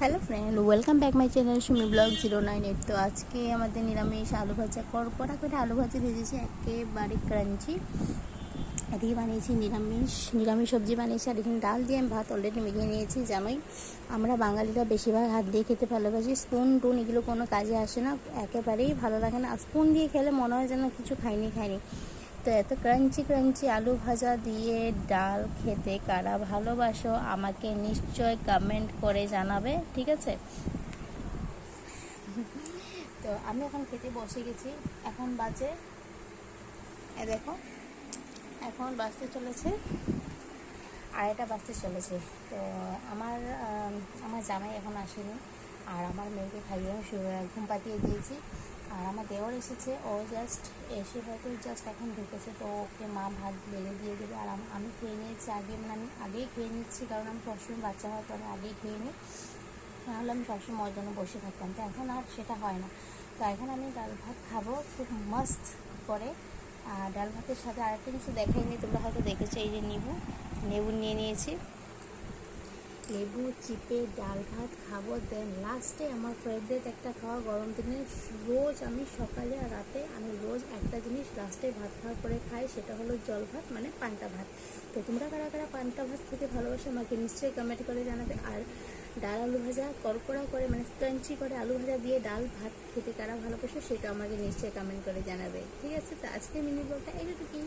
Hello friend, welcome back my channel Sumi blog zero nine eight. তো আজকে আমাদের নিরামিষ আলু ভাজা করকড়া করে আলু ভাজা ভেজেছি, একেবারে ক্রাঞ্চি এদিকে বানিয়েছি নিরামিষ নিরামিষ সবজি বানিয়েছি, আর এখানে ডাল দিয়ে আমি ভাত অলরেডি মেখে নিয়েছি, জানোই। আমরা বাঙালিরা বেশিরভাগ হাত দিয়ে খেতে ভালোবাসি স্পুন টুন এগুলো কোনো কাজে আসে না, একেবারেই ভালো লাগে না। স্পুন দিয়ে খেলে মনে হয় যেন কিছু খাইনি খাইনি। তো এত ক্রাঞ্চি ক্রাঞ্চি আলু ভাজা দিয়ে ডাল খেতে কারা ভালোবাসো, আমাকে নিশ্চয় কমেন্ট করে জানাবে, ঠিক আছে? তো আমি এখন খেতে বসে গেছি, এখন বাজে, এ দেখো, এখন বাজতে চলেছে, আড়াইটা বাজতে চলেছে, তো আমার আমার জামাই এখন আসেনি, আর আমার মেয়েকে খাইয়ে আমি ঘুম পাতিয়ে দিয়েছি। আর আমার দেওয়ার এসেছে, ও জাস্ট এসে হয়তো জাস্ট এখন ঢুকেছে, তো ওকে মা ভাত বেড়ে দিয়ে দেবে। আর আমি খেয়ে নিয়েছি আগে মানে আমি আগেই খেয়ে নিচ্ছি, কারণ আমি সবসময় বাচ্চা হওয়ার পরে আগেই খেয়ে নিই। নাহলে আমি সবসময় জন্য বসে থাকতাম। তো এখন আর সেটা হয় না। তো এখন আমি ডাল ভাত খাব খুব মাস্ত করে। আর ডাল ভাতের সাথে আরেকটা কিছু দেখাইনি তোমরা হয়তো দেখেছ, এই যে নেবু। নেবু নিয়ে নিয়েছি। লেবু, চিপে ডাল ভাত খাব দেন লাস্টে আমার ফেভারিট একটা খাওয়া গরম দিনে। রোজ আমি সকালে আর রাতে আমি রোজ একটা জিনিস লাস্টে ভাত খাওয়ার পরে খাই, সেটা হলো জল ভাত মানে পান্তা ভাত। তো তোমরা কারা কারা পান্তা ভাত খেতে ভালোবাসো আমাকে নিশ্চয়ই কমেন্ট করে জানাবে। আর ডাল আলু ভাজা, কড়কড়া করে মানে ক্রাঞ্চি করে আলু ভাজা দিয়ে ডাল ভাত খেতে কারা ভালোবাসো সেটা আমাকে নিশ্চয়ই কমেন্ট করে জানাবে। ঠিক আছে? তো আজকে মিনি ব্লগটা এইটুকুই।